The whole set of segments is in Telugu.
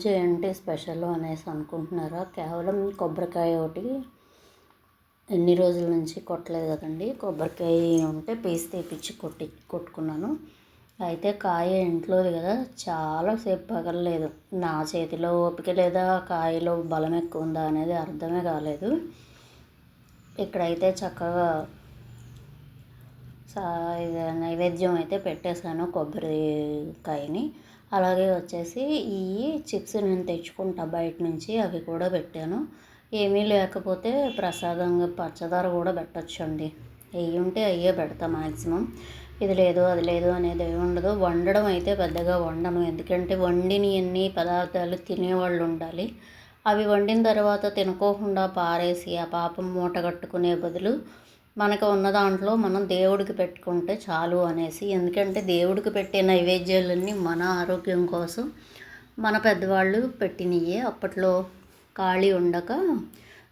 ఈరోజు ఏంటి స్పెషల్ అనేసి అనుకుంటున్నారా? కేవలం కొబ్బరికాయ ఒకటి ఎన్ని రోజుల నుంచి కొట్టలేదు కదండి. కొబ్బరికాయ ఉంటే పీస్ తెప్పించి కొట్టి కొట్టుకున్నాను. అయితే కాయ ఇంట్లోది కదా చాలాసేపు పగలలేదు. నా చేతిలో ఓపిక లేదా కాయలో బలం ఎక్కువ ఉందా అనేది అర్థమే కాలేదు. ఇక్కడైతే చక్కగా సా నైవేద్యం అయితే పెట్టేశాను కొబ్బరికాయని. అలాగే వచ్చేసి ఈ చిప్స్ నేను తెచ్చుకుంటా బయట నుంచి అవి కూడా పెట్టాను. ఏమీ లేకపోతే ప్రసాదంగా పచ్చదార కూడా పెట్టచ్చండి. అవి ఉంటే అయ్యే పెడతా మ్యాక్సిమం ఇది లేదు అది లేదు అనేది ఏమి ఉండదు. వండడం అయితే పెద్దగా వండను. ఎందుకంటే వండిని ఎన్ని పదార్థాలు తినేవాళ్ళు ఉండాలి. అవి వండిన తర్వాత తినుకోకుండా పారేసి ఆ పాపం మూట కట్టుకునే బదులు మనకు ఉన్న దాంట్లో మనం దేవుడికి పెట్టుకుంటే చాలు అనేసి. ఎందుకంటే దేవుడికి పెట్టే నైవేద్యాలన్నీ మన ఆరోగ్యం కోసం మన పెద్దవాళ్ళు పెట్టినయే. అప్పట్లో ఖాళీ ఉండక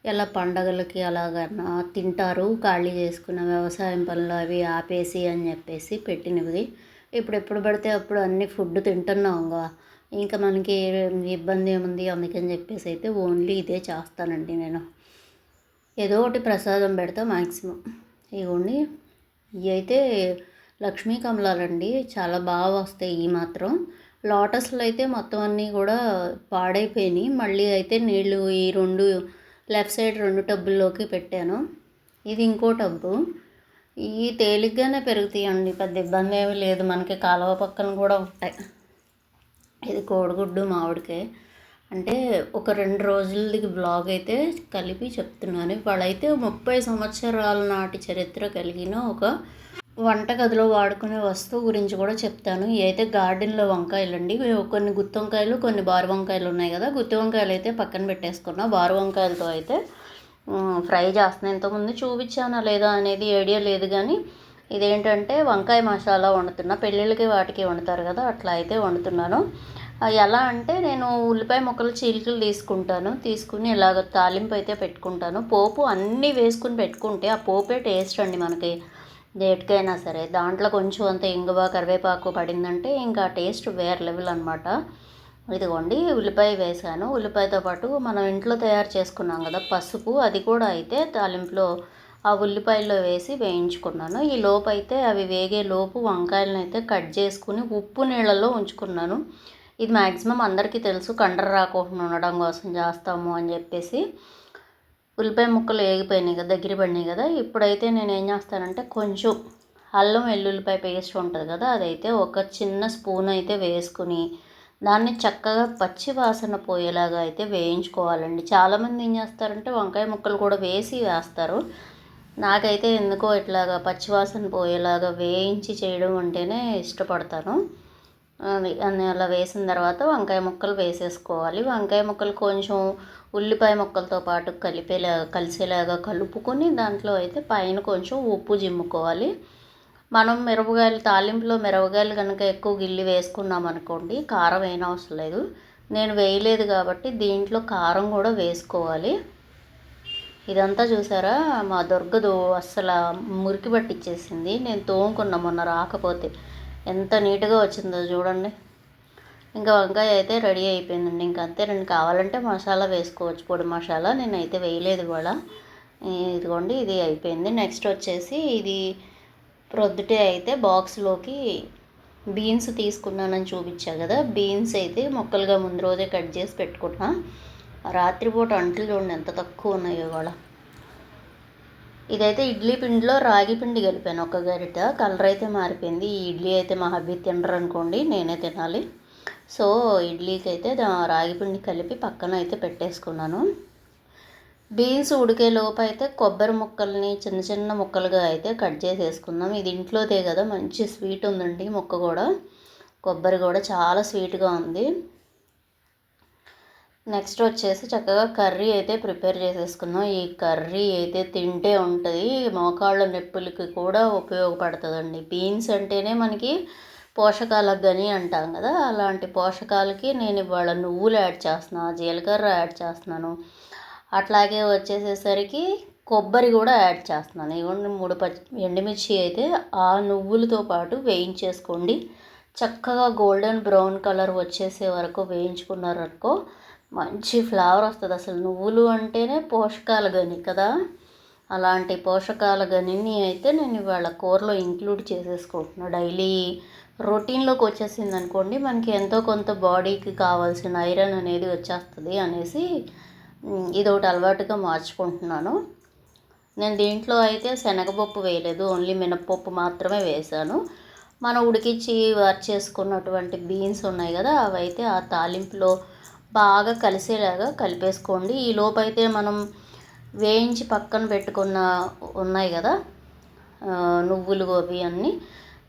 ఎలా పండగలకి అలాగన్నా తింటారు ఖాళీ చేసుకున్న వ్యవసాయం పనులు అవి ఆపేసి అని చెప్పేసి పెట్టినవి. ఇప్పుడు ఎప్పుడు పడితే అప్పుడు అన్ని ఫుడ్ తింటున్నాంగా ఇంకా మనకి ఇబ్బంది ఏముంది అందుకని చెప్పేసి అయితే ఓన్లీ ఇదే చేస్తానండి నేను. ఏదో ఒకటి ప్రసాదం పెడతా మ్యాక్సిమం ఇవ్వండి ఇవి అయితే లక్ష్మీ కమలాలండి. చాలా బాగా వస్తాయి ఈ మాత్రం. లోటస్లో అయితే మొత్తం అన్నీ కూడా పాడైపోయినాయి. మళ్ళీ అయితే నీళ్ళు ఈ రెండు లెఫ్ట్ సైడ్ రెండు టబ్బుల్లోకి పెట్టాను. ఇది ఇంకో టబ్బు. ఇవి తేలిగ్గానే పెరుగుతాయండి. పెద్ద ఇబ్బంది ఏమీ లేదు. మనకి కాలువ పక్కన కూడా ఉంటాయి. ఇది కోడిగుడ్డు మామిడికాయ. అంటే ఒక రెండు రోజులది బ్లాగ్ అయితే కలిపి చెప్తున్నాను. వాళ్ళైతే ముప్పై సంవత్సరాల నాటి చరిత్ర కలిగిన ఒక వంటగదిలో వాడుకునే వస్తువు గురించి కూడా చెప్తాను. ఇవైతే గార్డెన్లో వంకాయలు అండి. కొన్ని గుత్తి వంకాయలు కొన్ని బారు వంకాయలు ఉన్నాయి కదా. గుత్తి వంకాయలు అయితే పక్కన పెట్టేసుకున్నా. బారు వంకాయలతో అయితే ఫ్రై చేస్తున్నాను ఇంతకుముందు చూపించానా లేదా అనేది ఐడియా లేదు కానీ ఇదేంటంటే వంకాయ మసాలా వండుతున్నా. పెళ్ళిళ్ళకి వాటికి వండుతారు కదా అట్లా అయితే వండుతున్నాను. ఎలా అంటే నేను ఉల్లిపాయ ముక్కలు చీలికలు తీసుకుంటాను. తీసుకుని ఇలాగ తాలింపు అయితే పెట్టుకుంటాను. పోపు అన్నీ వేసుకుని పెట్టుకుంటే ఆ పోపే టేస్ట్ అండి మనకి. దేటికైనా సరే దాంట్లో కొంచెం అంత ఇంగువ కరివేపాకు పడిందంటే ఇంకా టేస్ట్ వేరే లెవెల్ అనమాట ఇదిగోండి ఉల్లిపాయ వేసాను. ఉల్లిపాయతో పాటు మనం ఇంట్లో తయారు చేసుకున్నాం కదా పసుపు అది కూడా అయితే తాలింపులో ఆ ఉల్లిపాయల్లో వేసి వేయించుకున్నాను. ఈ లోపు అయితే అవి వేగే లోపు వంకాయలను అయితే కట్ చేసుకుని ఉప్పు నీళ్ళలో ఉంచుకున్నాను. ఇది మ్యాక్సిమం అందరికీ తెలుసు. కండర రాకుండా ఉండడం కోసం చేస్తాము అని చెప్పేసి ఉల్లిపాయ ముక్కలు వేగిపోయినాయి కదా దగ్గర పడినాయి కదా. ఇప్పుడైతే నేను ఏం చేస్తానంటే కొంచెం అల్లం వెల్లుల్లిపాయ పేస్ట్ ఉంటుంది కదా అదైతే ఒక చిన్న స్పూన్ అయితే వేసుకుని దాన్ని చక్కగా పచ్చి వాసన పోయేలాగా అయితే వేయించుకోవాలండి. చాలామంది ఏం చేస్తారంటే వంకాయ ముక్కలు కూడా వేసి వేస్తారు. నాకైతే ఎందుకో ఇట్లాగా పచ్చివాసన పోయేలాగా వేయించి చేయడం అంటేనే ఇష్టపడతాను. అది అన్ని అలా వేసిన తర్వాత వంకాయ ముక్కలు వేసేసుకోవాలి. వంకాయ ముక్కలు కొంచెం ఉల్లిపాయ ముక్కలతో పాటు కలిపేలా కలిసేలాగా కలుపుకొని దాంట్లో అయితే పైన కొంచెం ఉప్పు జిమ్ముకోవాలి మనం మిరపకాయలు తాలింపులో మిరపకాయలు కనుక ఎక్కువ గిల్లి వేసుకున్నాం అనుకోండి కారం అయిన అవసరం లేదు. నేను వేయలేదు కాబట్టి దీంట్లో కారం కూడా వేసుకోవాలి. ఇదంతా చూసారా? మా దుర్గదు అస్సలు మురికి పట్టించేసింది నేను తోముకున్నా మొన్న రాకపోతే. ఎంత నీట్గా వచ్చిందో చూడండి. ఇంకా వంకాయ అయితే రెడీ అయిపోయిందండి. ఇంకా అంతే రెండు కావాలంటే మసాలా వేసుకోవచ్చు. పొడి మసాలా నేనైతే వేయలేదు ఇవాళ. ఇదిగోండి ఇది అయిపోయింది. నెక్స్ట్ వచ్చేసి ఇది ప్రొద్దుటే అయితే బాక్స్లోకి బీన్స్ తీసుకున్నానని చూపించా కదా. బీన్స్ అయితే మొక్కలుగా ముందు రోజే కట్ చేసి పెట్టుకున్నా. రాత్రిపూట అంట్లు చూడండి ఎంత తక్కువ ఉన్నాయో ఇవాళ. ఇదైతే ఇడ్లీ పిండిలో రాగి పిండి కలిపాను. ఒక గరిట. కలర్ అయితే మారిపోయింది. ఈ ఇడ్లీ అయితే మా హబ్బీ తినరు అనుకోండి నేనే తినాలి. సో ఇడ్లీకి అయితే రాగి పిండి కలిపి పక్కన అయితే పెట్టేసుకున్నాను. బీన్స్ ఉడికే లోపు అయితే కొబ్బరి ముక్కల్ని చిన్న చిన్న ముక్కలుగా అయితే కట్ చేసేసుకుందాం. ఇది ఇంట్లోదే కదా మంచి స్వీట్ ఉందండి ముక్క కూడా. కొబ్బరి కూడా చాలా స్వీట్గా ఉంది. నెక్స్ట్ వచ్చేసి చక్కగా కర్రీ అయితే ప్రిపేర్ చేసేసుకున్నాం ఈ కర్రీ అయితే తింటే ఉంటుంది. మోకాళ్ళ నొప్పులకి కూడా ఉపయోగపడుతుందండి. బీన్స్ అంటేనే మనకి పోషకాలకు కానీ అంటాం కదా. అలాంటి పోషకాలకి నేను ఇవాళ నువ్వులు యాడ్ చేస్తున్నాను జీలకర్ర యాడ్ చేస్తున్నాను. అట్లాగే వచ్చేసేసరికి కొబ్బరి కూడా యాడ్ చేస్తున్నాను. ఇవ్వండి మూడు పచ్చి ఎండుమిర్చి అయితే ఆ నువ్వులతో పాటు వేయించేసుకోండి. చక్కగా గోల్డెన్ బ్రౌన్ కలర్ వచ్చేసే వరకు వేయించుకున్నారనుకో మంచి ఫ్లేవర్ వస్తుంది. అసలు నువ్వులు అంటేనే పోషకాలు గని కదా? అలాంటి పోషకాలు గనిని అయితే నేను ఇవాళ కూరలో ఇంక్లూడ్ చేసేసుకుంటున్నాను డైలీ రొటీన్లోకి వచ్చేసింది అనుకోండి మనకి ఎంతో కొంత బాడీకి కావాల్సిన ఐరన్ అనేది వచ్చేస్తుంది అనేసి ఇది ఒకటి అలవాటుగా మార్చుకుంటున్నాను. నేను దీంట్లో అయితే శనగపప్పు వేయలేదు. ఓన్లీ మినప్పప్పు మాత్రమే వేశాను. మనం ఉడికించి వర్క్ చేసుకున్నటువంటి బీన్స్ ఉన్నాయి కదా అవి అయితే ఆ తాలింపులో బాగా కలిసేలాగా కలిపేసుకోండి. ఈ లోపైతే మనం వేయించి పక్కన పెట్టుకున్న ఉన్నాయి కదా నువ్వులు అవి అన్నీ.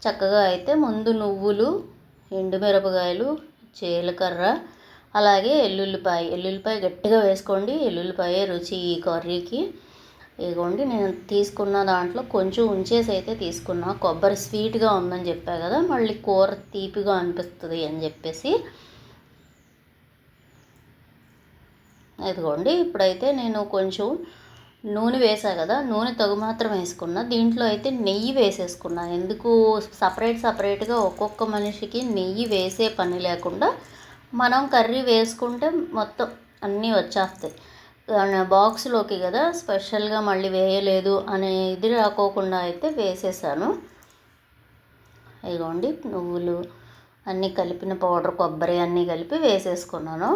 చక్కగా అయితే ముందు నువ్వులు ఎండుమిరపకాయలు జీలకర్ర అలాగే ఎల్లుల్లిపాయ. ఎల్లుల్లిపాయ గట్టిగా వేసుకోండి. ఎల్లుల్లిపాయ రుచి ఈ కర్రీకి. ఇదిగోండి నేను తీసుకున్న దాంట్లో కొంచెం ఉంచేసి అయితే తీసుకున్నా. కొబ్బరి స్వీట్గా ఉందని చెప్పా కదా మళ్ళీ కూర తీపిగా అనిపిస్తుంది అని చెప్పేసి. ఇదిగోండి ఇప్పుడైతే నేను కొంచెం నూనె వేసా కదా నూనె తగు మాత్రం వేసుకున్నా. దీంట్లో అయితే నెయ్యి వేసేసుకున్నా. ఎందుకు? సపరేట్ సపరేట్గా ఒక్కొక్క మనిషికి నెయ్యి వేసే పని లేకుండా మనం కర్రీ వేసుకుంటే మొత్తం అన్నీ వచ్చేస్తాయి. బాక్స్లోకి కదా స్పెషల్గా మళ్ళీ వేయలేదు అనే ఇది రాకోకుండా అయితే వేసేసాను. ఇదిగోండి నువ్వులు అన్నీ కలిపిన పౌడర్ కొబ్బరి అన్నీ కలిపి వేసేసుకున్నాను.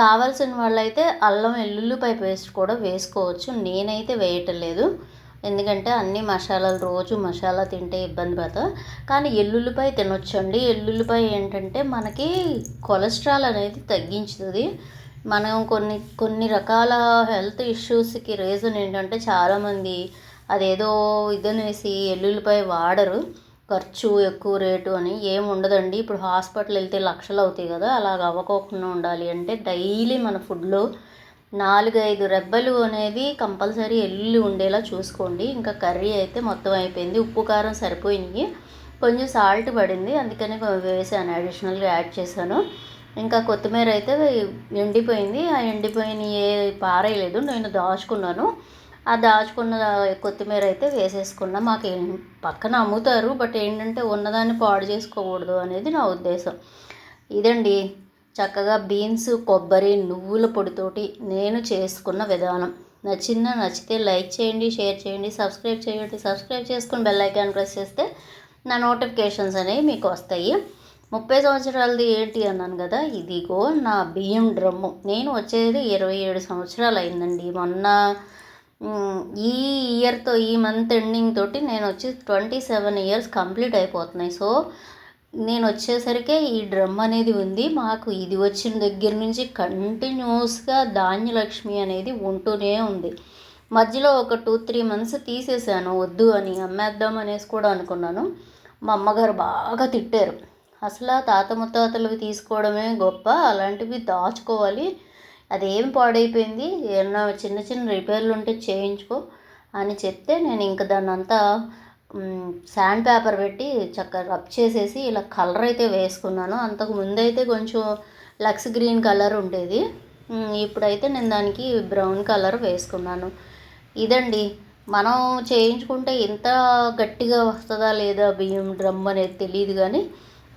కావాల్సిన వాళ్ళైతే అల్లం వెల్లుల్లిపాయ పేస్ట్ కూడా వేసుకోవచ్చు. నేనైతే వేయటం లేదు ఎందుకంటే అన్ని మసాలాలు రోజు మసాలా తింటే ఇబ్బంది పడతా. కానీ ఎల్లుల్లిపాయ తినొచ్చండి. ఎల్లుల్లిపాయ ఏంటంటే మనకి కొలెస్ట్రాల్ అనేది తగ్గించుతుంది. మనం కొన్ని కొన్ని రకాల హెల్త్ ఇష్యూస్కి రీజన్ ఏంటంటే చాలామంది అదేదో ఇదనేసి ఎల్లుల్లిపాయ వాడరు. ఖర్చు ఎక్కువ రేటు అని ఏం ఉండదండి. ఇప్పుడు హాస్పిటల్ వెళ్తే లక్షలు అవుతాయి కదా అలాగ అవ్వకోకుండా ఉండాలి అంటే డైలీ మన ఫుడ్లో నాలుగైదు రెబ్బలు అనేది కంపల్సరీ ఎల్లు ఉండేలా చూసుకోండి. ఇంకా కర్రీ అయితే మొత్తం అయిపోయింది ఉప్పు కారం సరిపోయింది కొంచెం సాల్ట్ పడింది అందుకని వేసాను అడిషనల్గా యాడ్ చేశాను. ఇంకా కొత్తిమీర అయితే ఎండిపోయింది. ఆ ఎండిపోయిన ఏ పారేయలేదు నేను దాచుకున్నాను. ఆ దాచుకున్న కొత్తిమీర అయితే వేసేసుకున్న. మాకు పక్కన అమ్ముతారు బట్ ఏంటంటే ఉన్నదాన్ని పాడు చేసుకోకూడదు అనేది నా ఉద్దేశం. ఇదండి చక్కగా బీన్స్ కొబ్బరి నువ్వుల పొడితోటి నేను చేసుకున్న విధానం. నచ్చిందా నచ్చితే లైక్ చేయండి షేర్ చేయండి సబ్స్క్రైబ్ చేయండి. సబ్స్క్రైబ్ చేసుకుని బెల్ ఐకాన్ ప్రెస్ చేస్తే నా నోటిఫికేషన్స్ అనేవి మీకు వస్తాయి. ముప్పై సంవత్సరాలది ఏంటి అన్నాను కదా ఇదిగో నా బియ్యం డ్రమ్ము. నేను వచ్చేది ఇరవై ఏడు సంవత్సరాలు అయిందండి మొన్న ఈ ఇయర్తో ఈ మంత్ ఎండింగ్ తోటి నేను వచ్చి ట్వంటీ సెవెన్ ఇయర్స్ కంప్లీట్ అయిపోతున్నాయి. సో నేను వచ్చేసరికి ఈ డ్రమ్ అనేది ఉంది. మాకు ఇది వచ్చిన దగ్గర నుంచి కంటిన్యూస్గా ధాన్యలక్ష్మి అనేది ఉంటూనే ఉంది. మధ్యలో ఒక టూ త్రీ మంత్స్ తీసేసాను. వద్దు అని అమ్మేద్దాం అనేసి కూడా అనుకున్నాను. మా అమ్మగారు బాగా తిట్టారు. అసలు తాత ముత్తాతలు తీసుకోవడమే గొప్ప. అలాంటివి దాచుకోవాలి. అదేం పాడైపోయింది? ఏమన్నా చిన్న చిన్న రిపేర్లు ఉంటే చేయించుకో అని చెప్తే నేను ఇంకా దాన్ని అంతా శాండ్ పేపర్ పెట్టి చక్కగా రబ్ చేసేసి ఇలా కలర్ అయితే వేసుకున్నాను. అంతకు ముందైతే కొంచెం లక్స్ గ్రీన్ కలర్ ఉండేది. ఇప్పుడైతే నేను దానికి బ్రౌన్ కలర్ వేసుకున్నాను. ఇదండి మనం చేయించుకుంటే ఎంత గట్టిగా వస్తుందా లేదా బియ్యం డ్రమ్ అనేది తెలియదు కానీ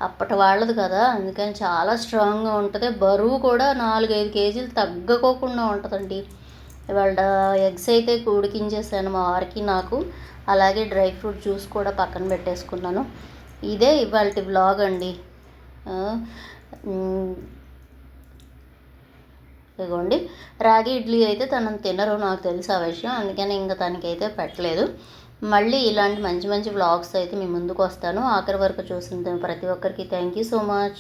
అప్పటి వాళ్ళది కదా అందుకని చాలా స్ట్రాంగ్గా ఉంటుంది. బరువు కూడా నాలుగైదు కేజీలు తగ్గకోకుండా ఉంటుందండి. ఇవాళ ఎగ్స్ అయితే ఉడికించేసాను మా వారికి నాకు. అలాగే డ్రై ఫ్రూట్ జ్యూస్ కూడా పక్కన పెట్టేసుకున్నాను. ఇదే ఇవాళ బ్లాగ్ అండి. ఇదిగోండి. రాగి ఇడ్లీ అయితే తనను తినరు నాకు తెలుసు ఆ విషయం. అందుకని ఇంకా తనకైతే పెట్టలేదు. మళ్ళీ ఇలాంటి మంచి మంచి వ్లాగ్స్ అయితే మీ ముందుకు వస్తాను. ఆఖరి వరకు చూసిన ప్రతి ఒక్కరికి థ్యాంక్ యూ సో మచ్.